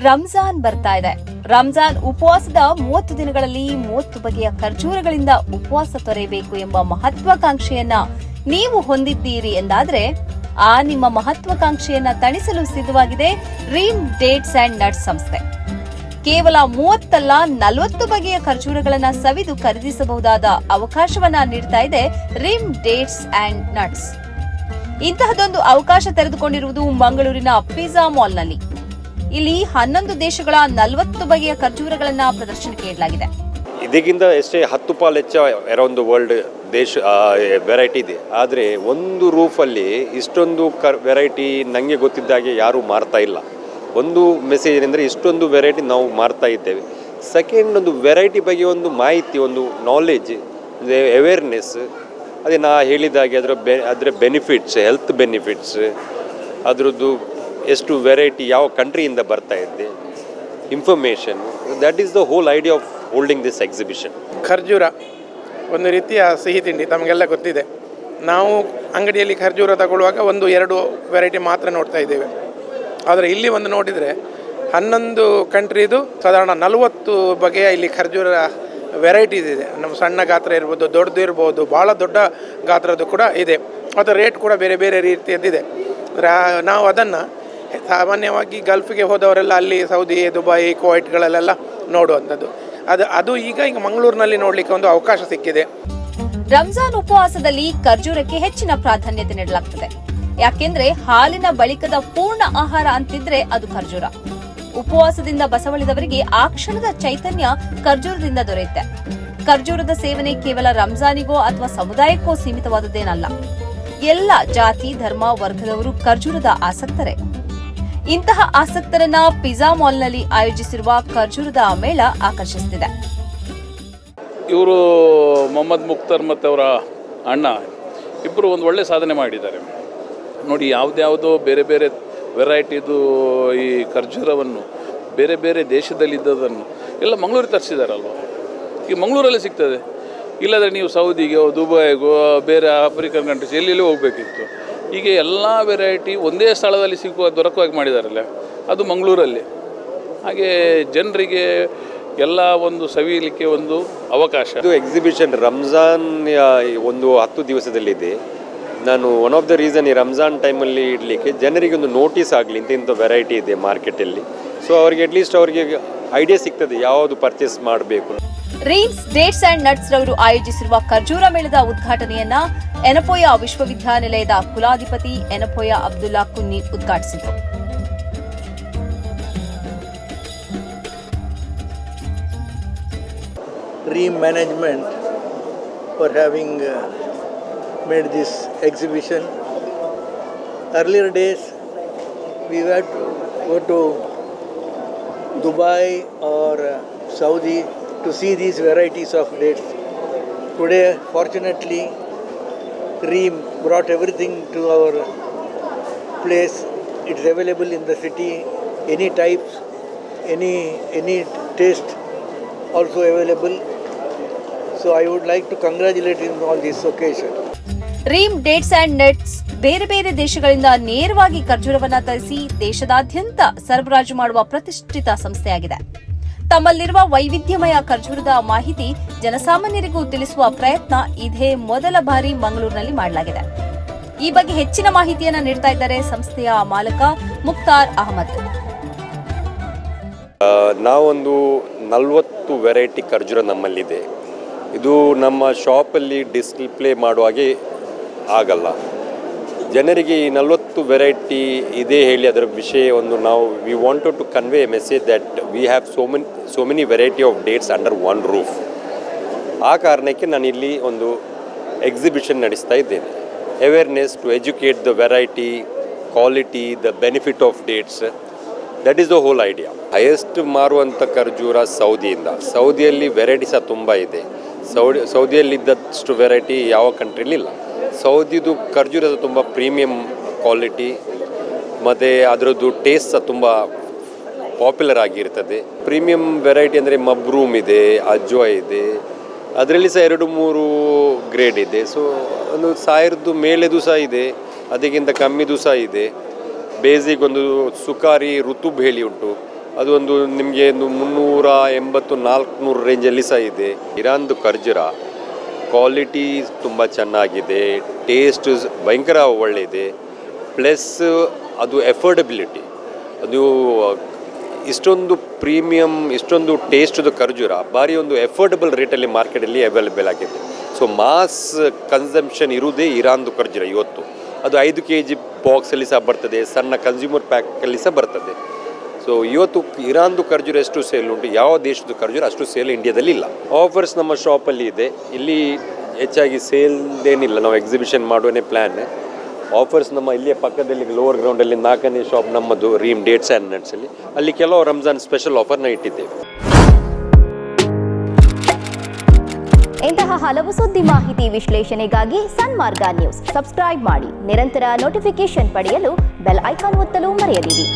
ರಂಜಾನ್ ಬರ್ತಾ ಇದೆ. ರಂಜಾನ್ ಉಪವಾಸದ ಮೂವತ್ತು ದಿನಗಳಲ್ಲಿ ಮೂವತ್ತು ಬಗೆಯ ಖರ್ಜೂರಗಳಿಂದ ಉಪವಾಸ ತೊರೆಯಬೇಕು ಎಂಬ ಮಹತ್ವಾಕಾಂಕ್ಷೆಯನ್ನ ನೀವು ಹೊಂದಿದ್ದೀರಿ ಎಂದಾದ್ರೆ, ಆ ನಿಮ್ಮ ಮಹತ್ವಾಕಾಂಕ್ಷೆಯನ್ನ ತಣಿಸಲು ಸಿದ್ಧವಾಗಿದೆ ರೀಮ್ ಡೇಟ್ಸ್ ಅಂಡ್ ನಟ್ಸ್ ಸಂಸ್ಥೆ. ಕೇವಲ ಮೂವತ್ತಲ್ಲ, ನಲವತ್ತು ಬಗೆಯ ಖರ್ಜೂರಗಳನ್ನ ಸವಿದು ಖರೀದಿಸಬಹುದಾದ ಅವಕಾಶವನ್ನ ನೀಡ್ತಾ ಇದೆ ರಿಮ್ ಡೇಟ್ಸ್ ಅಂಡ್ ನಟ್ಸ್. ಇಂತಹದೊಂದು ಅವಕಾಶ ತೆರೆದುಕೊಂಡಿರುವುದು ಮಂಗಳೂರಿನ ಪಿಜ್ಜಾ ಮಾಲ್ನಲ್ಲಿ. ಇಲ್ಲಿ ಹನ್ನೊಂದು ದೇಶಗಳ ನಲವತ್ತು ಬಗೆಯ ಖರ್ಜೂರಗಳನ್ನ ಪ್ರದರ್ಶನಕ್ಕೆ ಇಡಲಾಗಿದೆ. ಇದಕ್ಕಿಂತ ಎಷ್ಟೇ ಹತ್ತು ಪಾಲು ಹೆಚ್ಚು ಅರೌಂಡ್ ವರ್ಲ್ಡ್ ದೇಶ ವೆರೈಟಿ ಇದೆ. ಆದರೆ ಒಂದು ರೂಫಲ್ಲಿ ಇಷ್ಟೊಂದು ಕರ್ ವೆರೈಟಿ ನನಗೆ ಗೊತ್ತಿದ್ದಾಗೆ ಯಾರೂ ಮಾರ್ತಾ ಇಲ್ಲ. ಒಂದು ಮೆಸೇಜ್ ಏನಂದರೆ ಇಷ್ಟೊಂದು ವೆರೈಟಿ ನಾವು ಮಾರ್ತಾ ಇದ್ದೇವೆ. ಸೆಕೆಂಡ್ ಒಂದು ವೆರೈಟಿ ಬಗ್ಗೆ ಒಂದು ಮಾಹಿತಿ, ಒಂದು ನಾಲೆಜ್ ಅವೇರ್ನೆಸ್ ಅದೇ ನಾ ಹೇಳಿದಾಗೆ ಅದರ ಬೆ, ಅದರ ಬೆನಿಫಿಟ್ಸ್ ಹೆಲ್ತ್ ಬೆನಿಫಿಟ್ಸ್ ಅದರದ್ದು ಎಷ್ಟು ವೆರೈಟಿ ಯಾವ ಕಂಟ್ರಿಯಿಂದ ಬರ್ತಾ ಇದೆ information that is the whole idea of holding this exhibition ಖರ್ಜೂರ, ಒಂದು ರೀತಿಯ ಸಿಹಿ ತಿಂಡಿ, ತಮಗೆಲ್ಲ ಗೊತ್ತಿದೆ. ನಾವು ಅಂಗಡಿಯಲ್ಲಿ ಖರ್ಜೂರ ತಗೊಳ್ಳುವಾಗ ಒಂದು, ಎರಡು ವೆರೈಟಿ ಮಾತ್ರ ನೋಡ್ತಾ ಇದ್ದೇವೆ. ಆದರೆ ಇಲ್ಲಿ ಒಂದು ನೋಡಿದರೆ, ಹನ್ನೊಂದು ಕಂಟ್ರಿದು ಸಾಧಾರಣ ನಲವತ್ತು ಬಗೆಯ ಇಲ್ಲಿ ಖರ್ಜೂರ ವೆರೈಟೀಸ್ ಇದೆ. ನಮ್ಮ ಸಣ್ಣ ಗಾತ್ರ ಇರ್ಬೋದು, ದೊಡ್ಡದು ಇರ್ಬೋದು ಭಾಳ ದೊಡ್ಡ ಗಾತ್ರದ್ದು ಕೂಡ ಇದೆ. ಅದರ ರೇಟ್ ಕೂಡ ಬೇರೆ ಬೇರೆ ರೀತಿಯದ್ದಿದೆ. ನಾವು ಅದನ್ನು ಸಾಮಾನ್ಯವಾಗಿ ಗಲ್ಫ್ಗೆ ಹೋದವರೆಲ್ಲ ಅಲ್ಲಿ ಸೌದಿ, ದುಬೈ, ಕುವೈಟ್ಗಳಲ್ಲೆಲ್ಲ ನೋಡುವಂಥದ್ದು. ಅದು ಅದು ಈಗ ಈಗ ಮಂಗಳೂರಿನಲ್ಲಿ ನೋಡಲಿಕ್ಕೆ ಒಂದು ಅವಕಾಶ ಸಿಕ್ಕಿದೆ. ರಂಜಾನ್ ಉಪವಾಸದಲ್ಲಿ ಖರ್ಜೂರಕ್ಕೆ ಹೆಚ್ಚಿನ ಪ್ರಾಧಾನ್ಯತೆ ನೀಡಲಾಗ್ತದೆ. ಯಾಕೆಂದ್ರೆ ಹಾಲಿನ ಬಳಿಕದ ಪೂರ್ಣ ಆಹಾರ ಅಂತಿದ್ರೆ ಅದು ಖರ್ಜೂರ. ಉಪವಾಸದಿಂದ ಬಸವಳಿದವರಿಗೆ ಆ ಕ್ಷಣದ ಚೈತನ್ಯ ಖರ್ಜೂರದಿಂದ ದೊರೆಯುತ್ತೆ. ಖರ್ಜೂರದ ಸೇವನೆ ಕೇವಲ ರಂಜಾನಿಗೋ ಅಥವಾ ಸಮುದಾಯಕ್ಕೋ ಸೀಮಿತವಾದದ್ದೇನಲ್ಲ. ಎಲ್ಲ ಜಾತಿ, ಧರ್ಮ, ವರ್ಗದವರು ಖರ್ಜೂರದ ಆಸಕ್ತರೇ. ಇಂತಹ ಆಸಕ್ತರನ್ನ ಪಿಜ್ಜಾ ಮಾಲ್ನಲ್ಲಿ ಆಯೋಜಿಸಿರುವ ಖರ್ಜೂರದ ಮೇಳ ಆಕರ್ಷಿಸುತ್ತಿದೆ. ಇವರು ಮೊಹಮ್ಮದ್ ಮುಖ್ತರ್ ಮತ್ತು ಅವರ ಅಣ್ಣ ಇಬ್ಬರು ಒಂದು ಒಳ್ಳೆ ಸಾಧನೆ ಮಾಡಿದ್ದಾರೆ. ನೋಡಿ, ಯಾವುದ್ಯಾವುದೋ ಬೇರೆ ಬೇರೆ ವೆರೈಟಿದು ಈ ಖರ್ಜೂರವನ್ನು, ಬೇರೆ ಬೇರೆ ದೇಶದಲ್ಲಿದ್ದದನ್ನು ಎಲ್ಲ ಮಂಗಳೂರಿಗೆ ತರಿಸಿದಾರಲ್ವ? ಈ ಮಂಗಳೂರಲ್ಲಿ ಸಿಗ್ತದೆ. ಇಲ್ಲದ್ರೆ ನೀವು ಸೌದಿಗೋ, ದುಬೈಗೋ, ಬೇರೆ ಆಫ್ರಿಕನ್ ಕಂಟ್ರೀಸ್ ಎಲ್ಲೆಲ್ಲಿ ಹೋಗಬೇಕಿತ್ತು. ಹೀಗೆ ಎಲ್ಲ ವೆರೈಟಿ ಒಂದೇ ಸ್ಥಳದಲ್ಲಿ ಸಿಗುವ ದೊರಕುವಾಗಿ ಮಾಡಿದಾರಲ್ಲ, ಅದು ಮಂಗಳೂರಲ್ಲಿ. ಹಾಗೆ ಜನರಿಗೆ ಎಲ್ಲ ಒಂದು ಸವಿಯಲಿಕ್ಕೆ ಒಂದು ಅವಕಾಶ. ಇದು ಎಕ್ಸಿಬಿಷನ್ ರಂಜಾನ್ ಒಂದು ಹತ್ತು ದಿವಸದಲ್ಲಿದೆ. ನಾನು ಒನ್ ಆಫ್ ದ ರೀಸನ್ ಈ ರಂಜಾನ್ ಟೈಮಲ್ಲಿ ಇಡಲಿಕ್ಕೆ ಜನರಿಗೆ ಒಂದು ನೋಟಿಸ್ ಆಗಲಿ, ಇಂಥ ಇಂಥ ವೆರೈಟಿ ಇದೆ ಮಾರ್ಕೆಟಲ್ಲಿ ಸೊ ಅವರಿಗೆ ಅಟ್ಲೀಸ್ಟ್ ಅವರಿಗೆ ಐಡಿಯಾ ಸಿಗ್ತದೆ, ಯಾವುದು ಪರ್ಚೇಸ್ ಮಾಡಬೇಕು ರೀನ್ಸ್ ಡೇಟ್ಸ್ ಅಂಡ್ ನಟ್ಸ್ ರವರು ಆಯೋಜಿಸಿರುವ ಖರ್ಜೂರ ಮೇಳದ ಉದ್ಘಾಟನೆಯನ್ನ ಎನಪೋಯ ವಿಶ್ವವಿದ್ಯಾನಿಲಯದ ಕುಲಾಧಿಪತಿ ಎನಪೋಯ ಅಬ್ದುಲ್ಲಾ ಕುನ್ನಿ ಉದ್ಘಾಟಿಸಿದರು Ream management for having uh, made this exhibition. Earlier days, we had to go to Dubai or uh, Saudi to see these varieties of dates. Today, fortunately, Reem brought everything to our place. It's available in the city, any types, any any taste, also available. So I would like to congratulate him on this occasion. Reem dates and nuts ಬೇರೆ ಬೇರೆ ದೇಶಗಳಿಂದ ನೇರವಾಗಿ ಖರ್ಜೂರವನ್ನ ತರಿಸಿ ದೇಶದಾದ್ಯಂತ ಸರಬರಾಜು ಮಾಡುವ ಪ್ರತಿಷ್ಠಿತ ಸಂಸ್ಥೆಯಾಗಿದೆ ತಮ್ಮಲ್ಲಿರುವ ವೈವಿಧ್ಯಮಯ ಖರ್ಜೂರದ ಮಾಹಿತಿ ಜನಸಾಮಾನ್ಯರಿಗೂ ತಿಳಿಸುವ ಪ್ರಯತ್ನ ಇದೇ ಮೊದಲ ಬಾರಿ ಮಂಗಳೂರಿನಲ್ಲಿ ಮಾಡಲಾಗಿದೆ. ಈ ಬಗ್ಗೆ ಹೆಚ್ಚಿನ ಮಾಹಿತಿಯನ್ನು ನೀಡ್ತಾ ಇದ್ದಾರೆ ಸಂಸ್ಥೆಯ ಮಾಲಕ ಮುಕ್ತಾರ್ ಅಹಮದ್. ನಾವೊಂದು ನಲವತ್ತು ವೆರೈಟಿ ಖರ್ಜೂರ ನಮ್ಮಲ್ಲಿದೆ. ಇದು ನಮ್ಮ ಶಾಪಲ್ಲಿ ಡಿಸ್ಪ್ಲೇ ಮಾಡುವಾಗೆ ಆಗಲ್ಲ. ಜನರಿಗೆ ಈ ನಲವತ್ತು ವೆರೈಟಿ ಇದೆ ಹೇಳಿ ಅದರ ವಿಷಯ ಒಂದು ನಾವು we wanted to convey a message that we have so many so many variety of dates under one roof ಆ ಕಾರಣಕ್ಕೆ ನಾನು ಇಲ್ಲಿ ಒಂದು ಎಕ್ಸಿಬಿಷನ್ ನಡೆಸ್ತಾ ಇದ್ದೇನೆ. Awareness to educate the variety quality the benefit of dates that is the whole idea highest ಮಾರುವಂಥ ಖರ್ಜೂರ ಸೌದಿಯಿಂದ. ಸೌದಿಯಲ್ಲಿ variety ಸಹ ತುಂಬ ಇದೆ. ಸೌದಿ ಸೌದಿಯಲ್ಲಿದ್ದಷ್ಟು ವೆರೈಟಿ ಯಾವ ಕಂಟ್ರಿಲಿ ಇಲ್ಲ ಸೌದಿದು ಖರ್ಜೂರ ಸಹ ತುಂಬ ಪ್ರೀಮಿಯಂ ಕ್ವಾಲಿಟಿ ಮತ್ತು ಅದರದ್ದು ಟೇಸ್ಟ್ ಸಹ ತುಂಬ ಪಾಪ್ಯುಲರ್ ಆಗಿರ್ತದೆ. ಪ್ರೀಮಿಯಂ ವೆರೈಟಿ ಅಂದರೆ ಮಬ್ರೂಮ್ ಇದೆ ಅಜ್ವಾ ಇದೆ, ಅದರಲ್ಲಿ ಸಹ ಎರಡು ಮೂರು ಗ್ರೇಡ್ ಇದೆ. ಸೊ ಒಂದು ಸಾವಿರದ್ದು ಮೇಲೆದು ಸಹ ಇದೆ, ಅದಕ್ಕಿಂತ ಕಮ್ಮಿದು ಸಹ ಇದೆ. ಬೇಸಿಗೆ ಒಂದು ಸುಕಾರಿ ಋತುಬ್ ಉಂಟು. ಅದು ಒಂದು ನಿಮಗೆ ಒಂದು ಮುನ್ನೂರ ಎಂಬತ್ತು ನಾಲ್ಕುನೂರು ರೇಂಜಲ್ಲಿ ಸಹ ಇದೆ. ಇರಾನ್ದು ಖರ್ಜೂರ. ಕ್ವಾಲಿಟಿ ತುಂಬ ಚೆನ್ನಾಗಿದೆ ಟೇಸ್ಟ್ ಭಯಂಕರ ಒಳ್ಳೆಯದೆ ಪ್ಲಸ್ ಅದು ಎಫೋರ್ಡಬಿಲಿಟಿ ಅದು, ಇಷ್ಟೊಂದು ಪ್ರೀಮಿಯಂ ಇಷ್ಟೊಂದು ಟೇಸ್ಟ್ದು ಖರ್ಜೂರ ಭಾರಿ ಒಂದು ಎಫೋರ್ಡಬಲ್ ರೇಟಲ್ಲಿ ಮಾರ್ಕೆಟಲ್ಲಿ ಅವೈಲೇಬಲ್ ಆಗಿದೆ. ಸೊ ಮಾಸ್ ಕನ್ಸಂಪ್ಷನ್ ಇರುವುದೇ ಇರಾನ್ದು ಖರ್ಜೂರ ಇವತ್ತು. ಅದು ಐದು ಕೆ ಜಿ ಬಾಕ್ಸಲ್ಲಿ ಸಹ ಬರ್ತದೆ, ಸಣ್ಣ ಕನ್ಸ್ಯೂಮರ್ ಪ್ಯಾಕಲ್ಲಿ ಸಹ ಬರ್ತದೆ. ಸೊ ಇವತ್ತು ಇರಾನ್ದು ಖರ್ಜೂರ ಎಷ್ಟು ಸೇಲ್ ಉಂಟು, ಯಾವ ದೇಶದ ಖರ್ಜೂರ ಅಷ್ಟು ಸೇಲ್ ಇಂಡಿಯಾದಲ್ಲಿ ಇಲ್ಲ ಆಫರ್ಸ್ ನಮ್ಮ ಶಾಪಲ್ಲಿ ಇದೆ. ಇಲ್ಲಿ ಹೆಚ್ಚಾಗಿ ಸೇಲ್ದೇನಿಲ್ಲ ನಾವು ಎಕ್ಸಿಬಿಷನ್ ಮಾಡುವನೇ ಪ್ಲ್ಯಾನ್ ಆಫರ್ಸ್ ನಮ್ಮ ಇಲ್ಲಿಯ ಪಕ್ಕದಲ್ಲಿ ಲೋವರ್ ಗ್ರೌಂಡಲ್ಲಿ ನಾಲ್ಕನೇ ಶಾಪ್ ನಮ್ಮದು ರೀಮ್ ಡೇಟ್ಸ್ ಆ್ಯಂಡ್ ನಟ್ಸಲ್ಲಿ ಅಲ್ಲಿ. ಕೆಲವು ರಂಜಾನ್ ಸ್ಪೆಷಲ್ ಆಫರ್ನ ಇಟ್ಟಿದ್ದೇವೆ. ಇಂತಹ ಹಲವು ಸುದ್ದಿ ಮಾಹಿತಿ ವಿಶ್ಲೇಷಣೆಗಾಗಿ ಸನ್ಮಾರ್ಗ ನ್ಯೂಸ್. ಸಬ್ಸ್ಕ್ರೈಬ್ ಮಾಡಿ, ನಿರಂತರ ನೋಟಿಫಿಕೇಶನ್ ಪಡೆಯಲು ಬೆಲ್ ಐಕಾನ್ ಒತ್ತಲು ಮರೆಯದಿರಿ.